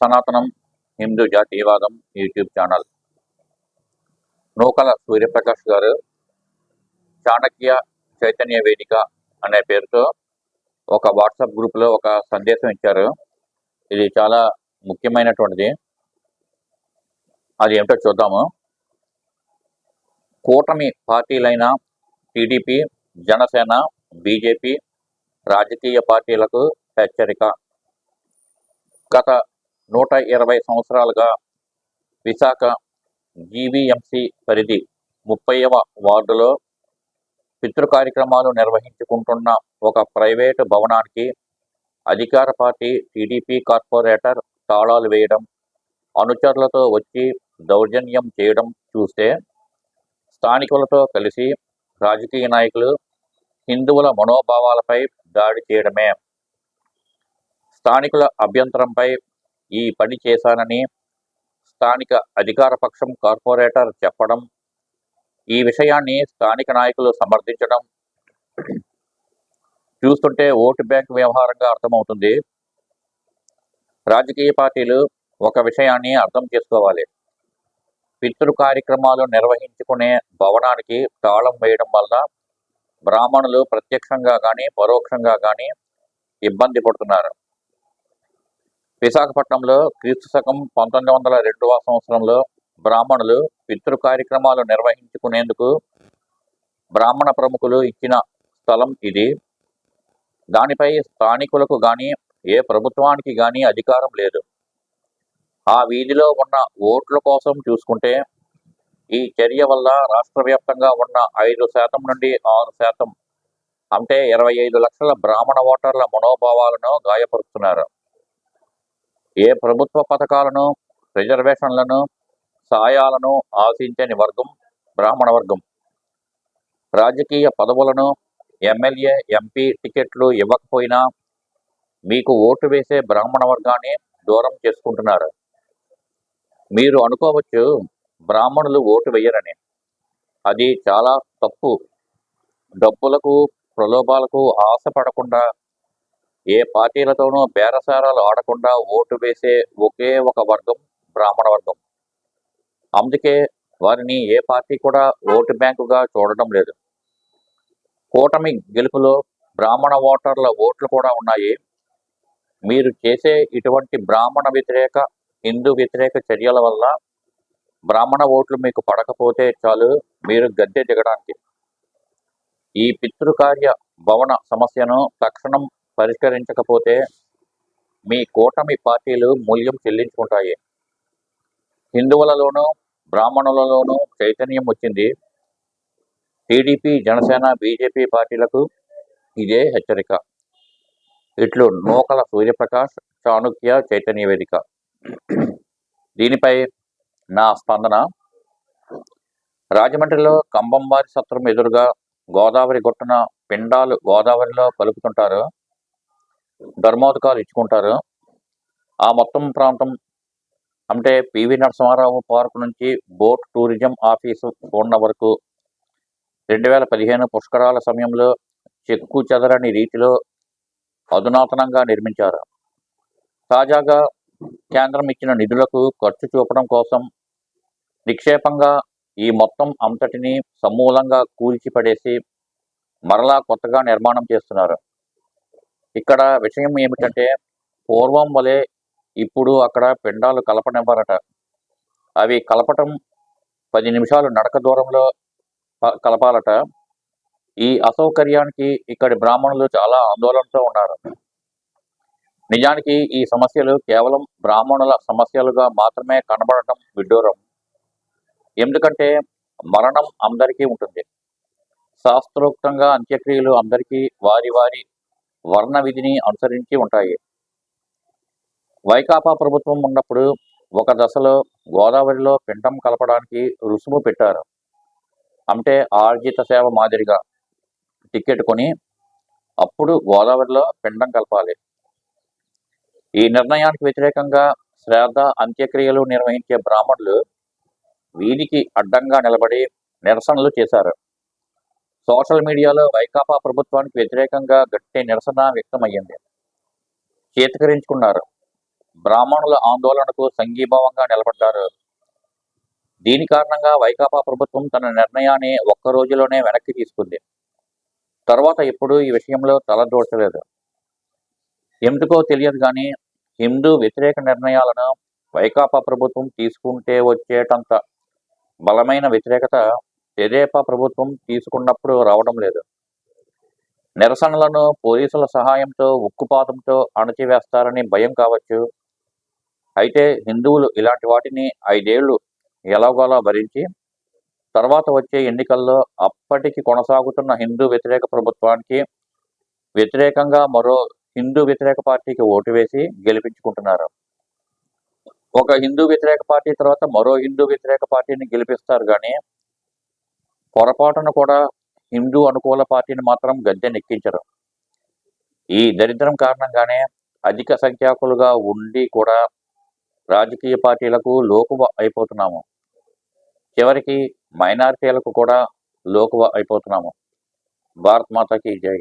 సనాతనం హిందూ జాతీయవాదం YouTube channel. నూకల సూర్యప్రకాష్ గారు చాణక్య చైతన్య వేదిక అనే పేరుతో ఒక వాట్సాప్ గ్రూప్లో ఒక సందేశం ఇచ్చారు. ఇది చాలా ముఖ్యమైనటువంటిది. అది ఏమిటో చూద్దాము. కూటమి పార్టీలైన టీడీపీ జనసేన బీజేపీ రాజకీయ పార్టీలకు హెచ్చరిక. గత నూట ఇరవై సంవత్సరాలుగా విశాఖ జీవీఎంసీ పరిధి ముప్పైవ వార్డులో పితృ కార్యక్రమాలు నిర్వహించుకుంటున్న ఒక ప్రైవేటు భవనానికి అధికార పార్టీ టీడీపీ కార్పొరేటర్ తాళాలు వేయడం అనుచరులతో వచ్చి దౌర్జన్యం చేయడం చూస్తే స్థానికులతో కలిసి రాజకీయ నాయకులు హిందువుల మనోభావాలపై దాడి చేయడమే. స్థానికుల అభ్యంతరంపై ఈ పని చేశానని స్థానిక అధికార పక్షం కార్పొరేటర్ చెప్పడం ఈ విషయాన్ని స్థానిక నాయకులు సమర్థించడం చూస్తుంటే ఓటు బ్యాంక్ వ్యవహారంగా అర్థమవుతుంది. రాజకీయ పార్టీలు ఒక విషయాన్ని అర్థం చేసుకోవాలి. పితృ కార్యక్రమాలు నిర్వహించుకునే భవనానికి తాళం వేయడం వల్ల బ్రాహ్మణులు ప్రత్యక్షంగా కానీ పరోక్షంగా కానీ ఇబ్బంది పడుతున్నారు. విశాఖపట్నంలో క్రీస్తు శకం పంతొమ్మిది వందల రెండవ సంవత్సరంలో బ్రాహ్మణులు పితృ కార్యక్రమాలు నిర్వహించుకునేందుకు బ్రాహ్మణ ప్రముఖులు ఇచ్చిన స్థలం ఇది. దానిపై స్థానికులకు కానీ ఏ ప్రభుత్వానికి కానీ అధికారం లేదు. ఆ వీధిలో ఉన్న ఓట్ల కోసం చూసుకుంటే ఈ చర్య వల్ల రాష్ట్ర వ్యాప్తంగా ఉన్న ఐదు శాతం నుండి ఆరు శాతం అంటే ఇరవై ఐదు లక్షల బ్రాహ్మణ ఓటర్ల మనోభావాలను గాయపరుస్తున్నారు. ఏ ప్రభుత్వ పథకాలను రిజర్వేషన్లను సాయాలను ఆశించని వర్గం బ్రాహ్మణ వర్గం. రాజకీయ పదవులను ఎమ్మెల్యే ఎంపీ టికెట్లు ఇవ్వకపోయినా మీకు ఓటు వేసే బ్రాహ్మణ వర్గాన్ని దూరం చేసుకుంటున్నారు. మీరు అనుకోవచ్చు బ్రాహ్మణులు ఓటు వేయరని. అది చాలా తప్పు. డబ్బులకు ప్రలోభాలకు ఆశపడకుండా ఏ పార్టీలతోనూ బేరసారాలు ఆడకుండా ఓటు వేసే ఒకే ఒక వర్గం బ్రాహ్మణ వర్గం. అందుకే వారిని ఏ పార్టీ కూడా ఓటు బ్యాంకుగా చూడడం లేదు. కూటమి గెలుపులో బ్రాహ్మణ ఓటర్ల ఓట్లు కూడా ఉన్నాయి. మీరు చేసే ఇటువంటి బ్రాహ్మణ వ్యతిరేక హిందూ వ్యతిరేక చర్యల వల్ల బ్రాహ్మణ ఓట్లు మీకు పడకపోతే చాలు మీరు గద్దె దిగడానికి. ఈ పితృకార్య భవన సమస్యను తక్షణం పరిష్కరించకపోతే మీ కూటమి పార్టీలు మూల్యం చెల్లించుకుంటాయి. హిందువులలోనూ బ్రాహ్మణులలోనూ చైతన్యం వచ్చింది. టీడీపీ జనసేన బీజేపీ పార్టీలకు ఇదే హెచ్చరిక. ఇట్లు నూకల సూర్యప్రకాష్ చాణుక్య చైతన్య వేదిక. దీనిపై నా స్పందన రాజమండ్రిలో కంబంవారి సత్రం ఎదురుగా గోదావరి గొట్టున పిండాలు గోదావరిలో కలుపుతుంటారు. ధర్మోదకాలు ఇచ్చుకుంటారు. ఆ మొత్తం ప్రాంతం అంటే పివి నరసింహారావు పార్క్ నుంచి బోట్ టూరిజం ఆఫీసు ఉన్న వరకు రెండు వేల పదిహేను పుష్కరాల సమయంలో చెక్కు చెదరని రీతిలో అధునాతనంగా నిర్మించారు. తాజాగా కేంద్రం ఇచ్చిన నిధులకు ఖర్చు చూపడం కోసం నిక్షేపంగా ఈ మొత్తం అంతటిని సమూలంగా కూల్చిపడేసి మరలా కొత్తగా నిర్మాణం చేస్తున్నారు. ఇక్కడ విషయం ఏమిటంటే పూర్వం వలె ఇప్పుడు అక్కడ పిండాలు కలపనివ్వరట. అవి కలపటం పది నిమిషాలు నడక దూరంలో కలపాలట. ఈ అసౌకర్యానికి ఇక్కడి బ్రాహ్మణులు చాలా ఆందోళనతో ఉన్నారు. నిజానికి ఈ సమస్యలు కేవలం బ్రాహ్మణుల సమస్యలుగా మాత్రమే కనబడటం విడ్డూరం. ఎందుకంటే మరణం అందరికీ ఉంటుంది. శాస్త్రోక్తంగా అంత్యక్రియలు అందరికీ వారి వారి వర్ణ విధిని అనుసరించి ఉంటాయి. వైకాపా ప్రభుత్వం ఉన్నప్పుడు ఒక దశలో గోదావరిలో పిండం కలపడానికి రుసుము పెట్టారు. అంటే ఆర్జిత సేవ మాదిరిగా టికెట్ కొని అప్పుడు గోదావరిలో పిండం కలపాలి. ఈ నిర్ణయానికి వ్యతిరేకంగా శ్రాద్ధ అంత్యక్రియలు నిర్వహించే బ్రాహ్మణులు వీధికి అడ్డంగా నిలబడి నిరసనలు చేశారు. సోషల్ మీడియాలో వైకాపా ప్రభుత్వానికి వ్యతిరేకంగా గట్టి నిరసన వ్యక్తమయ్యింది. చేతకరించుకున్నారు. బ్రాహ్మణుల ఆందోళనకు సంఘీభావంగా నిలబడ్డారు. దీని కారణంగా వైకాపా ప్రభుత్వం తన నిర్ణయాన్ని ఒక్క రోజులోనే వెనక్కి తీసుకుంది. తర్వాత ఎప్పుడూ ఈ విషయంలో తలదూర్చలేదు. ఎందుకో తెలియదు కానీ హిందూ వ్యతిరేక నిర్ణయాలను వైకాపా ప్రభుత్వం తీసుకుంటే వచ్చేటంత బలమైన వ్యతిరేకత తెదేపా ప్రభుత్వం తీసుకున్నప్పుడు రావడం లేదు. నిరసనలను పోలీసుల సహాయంతో ఉక్కుపాతంతో అణచివేస్తారని భయం కావచ్చు. అయితే హిందువులు ఇలాంటి వాటిని ఐదేళ్ళు ఎలాగోలా భరించి తర్వాత వచ్చే ఎన్నికల్లో అప్పటికి కొనసాగుతున్న హిందూ వ్యతిరేక ప్రభుత్వానికి వ్యతిరేకంగా మరో హిందూ వ్యతిరేక పార్టీకి ఓటు వేసి గెలిపించుకుంటున్నారు. ఒక హిందూ వ్యతిరేక పార్టీ తర్వాత మరో హిందూ వ్యతిరేక పార్టీని గెలిపిస్తారు కానీ పొరపాటున కూడా హిందూ అనుకూల పార్టీని మాత్రం గద్దెనెక్కించరు ఈ దరిద్రం కారణంగానే అధిక సంఖ్యాకులుగా ఉండి కూడా రాజకీయ పార్టీలకు లోకువ అయిపోతున్నాము. చివరికి మైనారిటీలకు కూడా లోకువ అయిపోతున్నాము. భారత్ మాతకి జై.